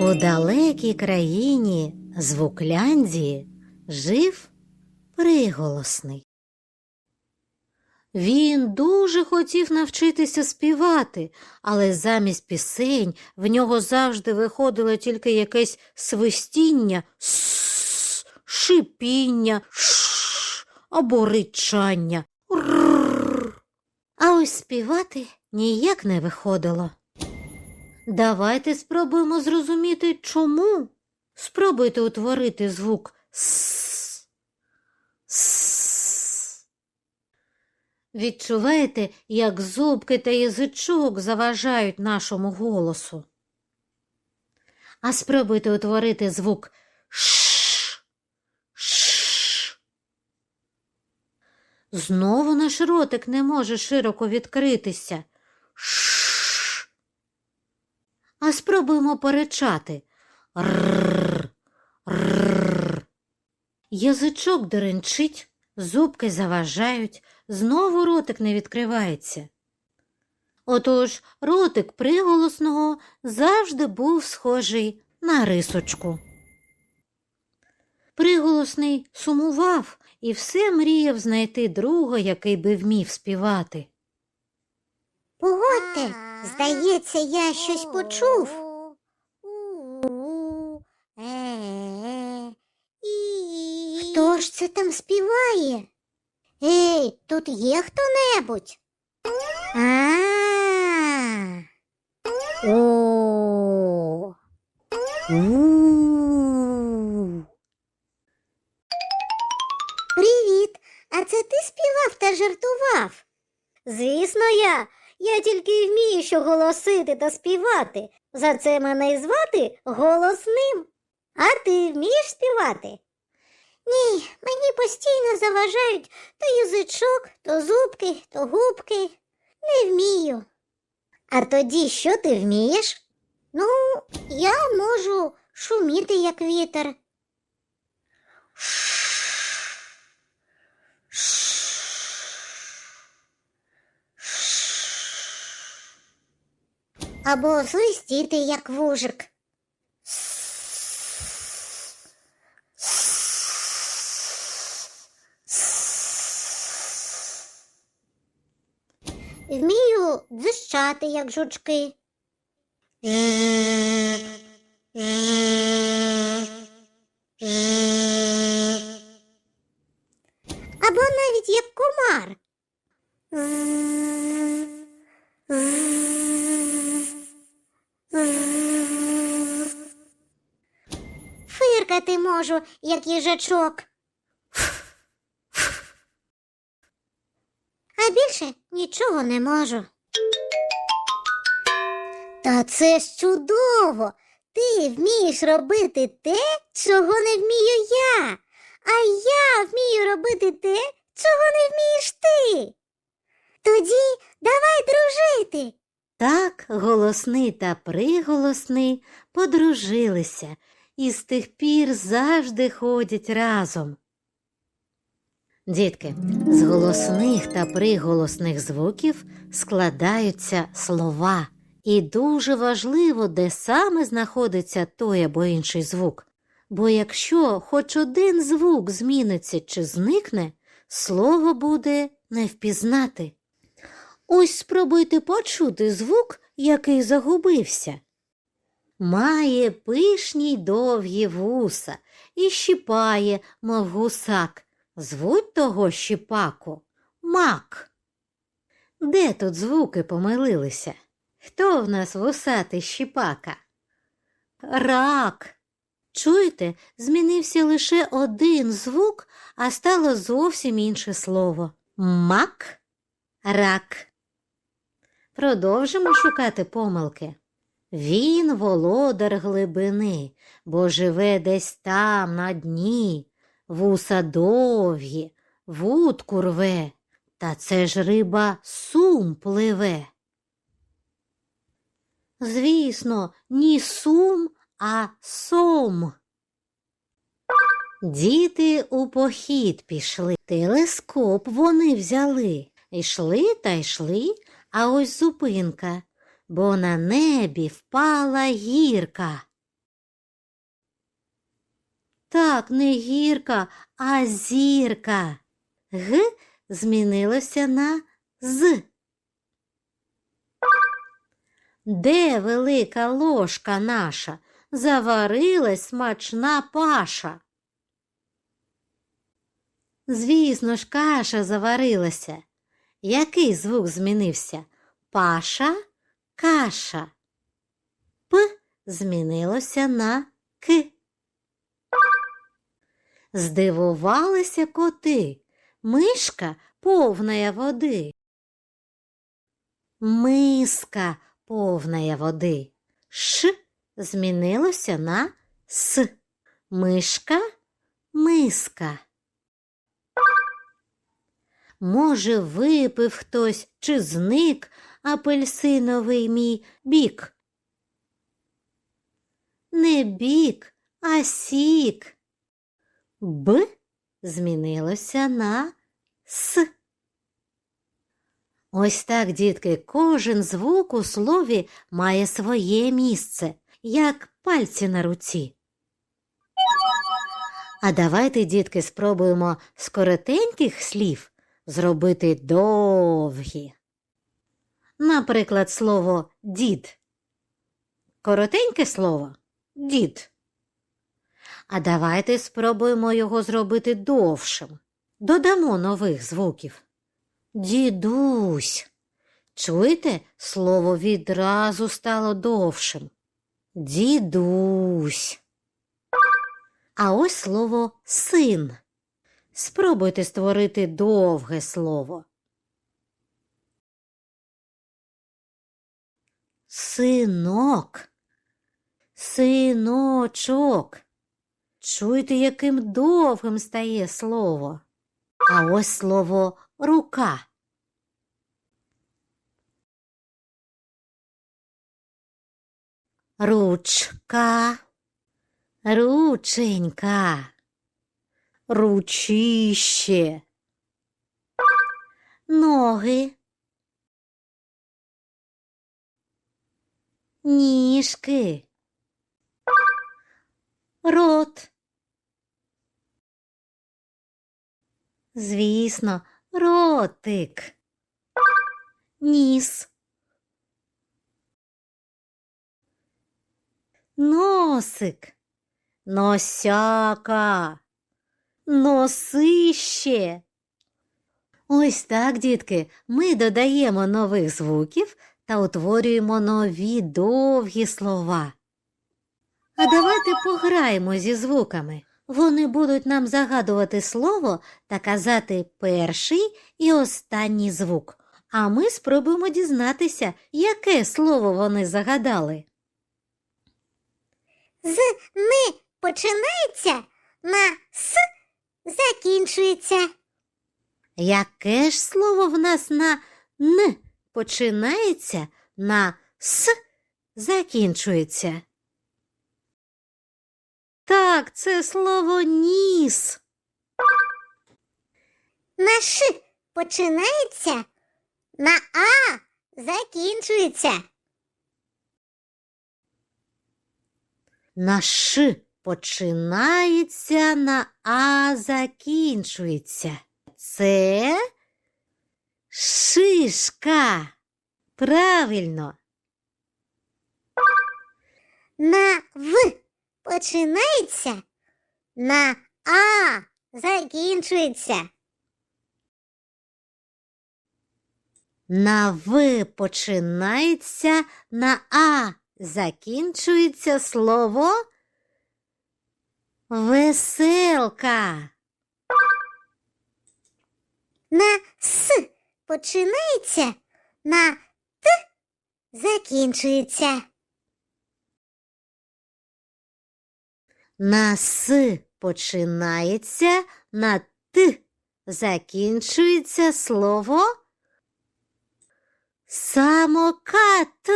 У далекій країні Звукляндії жив приголосний. Він дуже хотів навчитися співати, але замість пісень в нього завжди виходило тільки якесь свистіння, «сс», шипіння, «ш» або ричання. А ось співати ніяк не виходило. Давайте спробуємо зрозуміти, чому. Спробуйте утворити звук «с». «с». Відчуваєте, як зубки та язичок заважають нашому голосу. А спробуйте утворити звук «ш». «ш». Знову наш ротик не може широко відкритися. «Ш». А спробуємо перечати. Рррр, рррр. Язичок деренчить, зубки заважають, знову ротик не відкривається. Отож ротик приголосного завжди був схожий на рисочку. Приголосний сумував і все мріяв знайти друга, який би вмів співати. Погодьте, здається, я щось почув. Хто ж це там співає? Ей, тут є хто-небудь? А. що голосити та співати. За це мене й звати голосним. А ти вмієш співати? Ні, мені постійно заважають то язичок, то зубки, то губки. Не вмію. А тоді що ти вмієш? Ну, я можу шуміти, як вітер. Або свистіти, як вужик. Вмію дзищати, як жучки. Або навіть як комар. Фиркати можу, як їжачок. А більше нічого не можу. Та це ж чудово. Ти вмієш робити те, чого не вмію я. А я вмію робити те, чого не вмієш ти. Тоді давай дружити. Так голосний та приголосний подружилися і з тих пір завжди ходять разом. Дітки, з голосних та приголосних звуків складаються слова, і дуже важливо, де саме знаходиться той або інший звук. Бо якщо хоч один звук зміниться чи зникне, слово буде не впізнати. Ось спробуйте почути звук, який загубився. Має пишні й довгі вуса і щіпає, мов гусак. Звуть того щіпаку мак. Де тут звуки помилилися? Хто в нас вусатий щіпака? Рак. Чуєте, змінився лише один звук, а стало зовсім інше слово. Мак, рак. Продовжимо шукати помилки. Він володар глибини, бо живе десь там на дні, вуса довгі, вудку рве, та це ж риба сум пливе. Звісно, ні сум, а сом. Діти у похід пішли, телескоп вони взяли. Йшли та йшли, а ось зупинка. Бо на небі впала гірка. Так, не гірка, а зірка. Г змінилося на з. Де велика ложка наша? Заварилась смачна паша. Звісно ж, каша заварилася. Який звук змінився? Паша, каша. П змінилося на к. Здивувалися коти. Мишка повная води. Миска повная води. Ш змінилося на с. Мишка, миска. Може, випив хтось чи зник апельсиновий мій бік. Не бік, а сік. Б змінилося на С. Ось так, дітки, кожен звук у слові має своє місце, як пальці на руці. А давайте, дітки, спробуємо з коротеньких слів зробити довгі. Наприклад, слово дід. Коротеньке слово дід. А давайте спробуємо його зробити довшим. Додамо нових звуків. Дідусь. Чуєте, слово відразу стало довшим. Дідусь. А ось слово син. Спробуйте створити довге слово. Синок. Синочок. Чуєте, яким довгим стає слово? А ось слово рука. Ручка. Рученька. Ручище. Ноги. Ніжки. Рот. Звісно, ротик. Ніс. Носик. Носяка. Носище. Ось так, дітки, ми додаємо нових звуків та утворюємо нові довгі слова. А давайте пограємо зі звуками. Вони будуть нам загадувати слово та казати перший і останній звук. А ми спробуємо дізнатися, яке слово вони загадали. З ни починається, на с закінчується. Яке ж слово в нас на Н починається, на С закінчується? Так, це слово ніс. На ш починається, на а закінчується. На Ш починається, на А закінчується. Це шишка. Правильно. На в починається, на а закінчується. На В починається, на А закінчується слово веселка. На с починається, на т закінчується. На С починається, на Т закінчується слово самокат.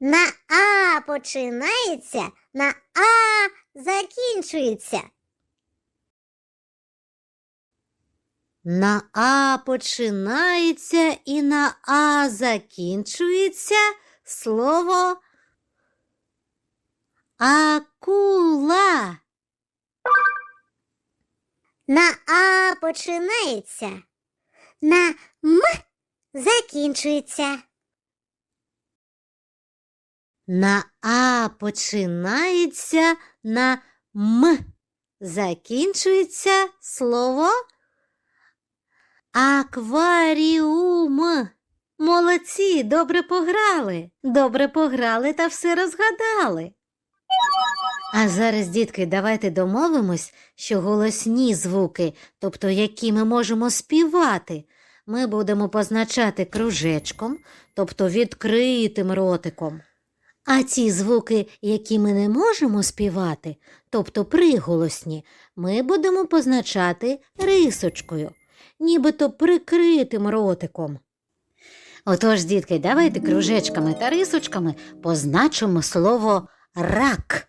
На а починається, на а закінчується. На А починається і на А закінчується слово акула. На А починається. На М закінчується. На А починається на М. Закінчується слово акваріум. Молодці, добре пограли. Добре пограли та все розгадали. А зараз, дітки, давайте домовимось, що голосні звуки, тобто які ми можемо співати, ми будемо позначати кружечком, тобто відкритим ротиком. А ті звуки, які ми не можемо співати, тобто приголосні, ми будемо позначати рисочкою, нібито прикритим ротиком. Отож, дітки, давайте кружечками та рисочками позначимо слово рак.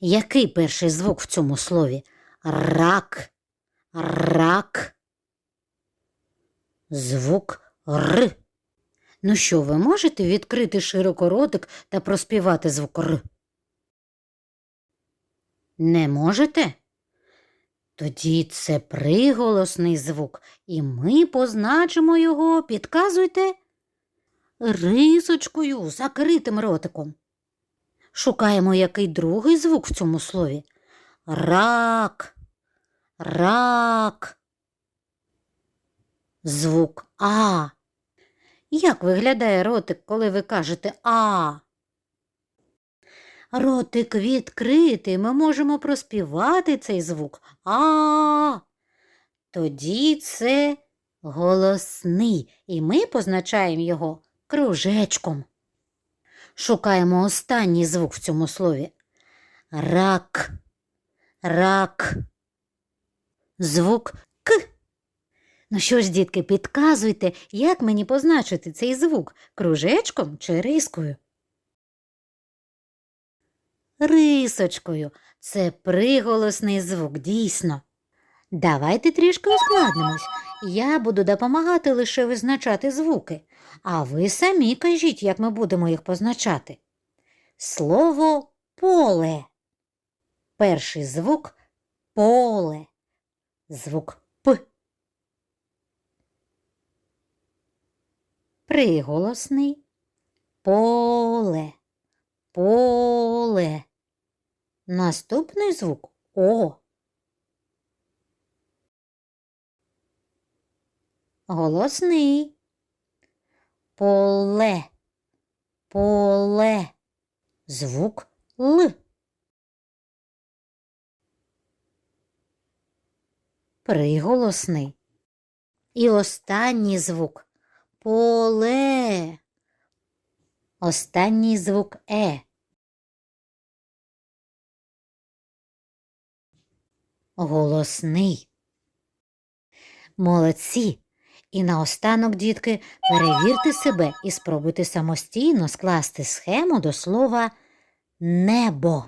Який перший звук в цьому слові? Рак. Рак. Звук Р. Ну що, ви можете відкрити широко ротик та проспівати звук Р? Не можете? Тоді це приголосний звук, і ми позначимо його, підказуйте, рисочкою, закритим ротиком. Шукаємо який другий звук в цьому слові. Рак. Рак. Звук А. Як виглядає ротик, коли ви кажете А? Ротик відкритий, ми можемо проспівати цей звук А. Тоді це голосний, і ми позначаємо його кружечком. Шукаємо останній звук в цьому слові. Рак. Рак. Звук К. Ну що ж, дітки, підказуйте, як мені позначити цей звук кружечком чи рискою? Рисочкою. Це приголосний звук, дійсно. Давайте трішки ускладнимось. Я буду допомагати лише визначати звуки, а ви самі кажіть, як ми будемо їх позначати. Слово поле. Перший звук поле. Звук П. Приголосний поле. Наступний звук О. Голосний. Поле. Поле. Звук Л. Приголосний. І останній звук поле. Останній звук Е. Голосний. Молодці. І наостанок, дітки, перевірте себе і спробуйте самостійно скласти схему до слова небо.